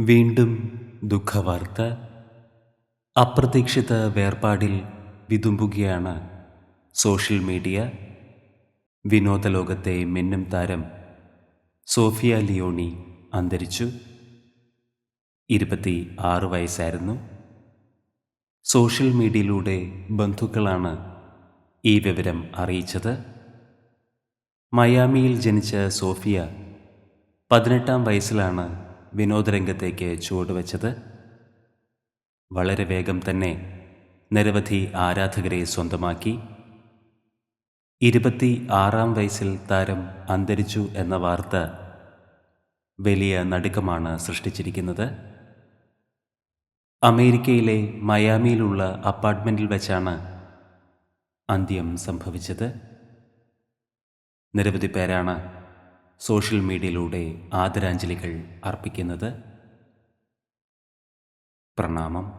വീണ്ടും ദുഃഖവാർത്ത. അപ്രതീക്ഷിത വേർപാടിൽ വിതുമ്പുകയാണ് സോഷ്യൽ മീഡിയ. വിനോദലോകത്തെ മിന്നും താരം സോഫിയ ലിയോണി അന്തരിച്ചു. ഇരുപത്തി ആറ് വയസ്സായിരുന്നു. സോഷ്യൽ മീഡിയയിലൂടെ ബന്ധുക്കളാണ് ഈ വിവരം അറിയിച്ചത്. മയാമിയിൽ ജനിച്ച സോഫിയ പതിനെട്ടാം വയസ്സിലാണ് വിനോദരംഗത്തേക്ക് ചുവടുവെച്ചത് വളരെ വേഗം തന്നെ നിരവധി ആരാധകരെ സ്വന്തമാക്കി. ഇരുപത്തി ആറാം വയസ്സിൽ താരം അന്തരിച്ചു എന്ന വാർത്ത വലിയ നടുക്കമാണ് സൃഷ്ടിച്ചിരിക്കുന്നത്. അമേരിക്കയിലെ മയാമിയിലുള്ള അപ്പാർട്ട്മെന്റിൽ വെച്ചാണ് അന്ത്യം സംഭവിച്ചത്. നിരവധി പേരാണ് സോഷ്യൽ മീഡിയയിലൂടെ ആദരാഞ്ജലികൾ അർപ്പിക്കുന്നത് പ്രണാമം.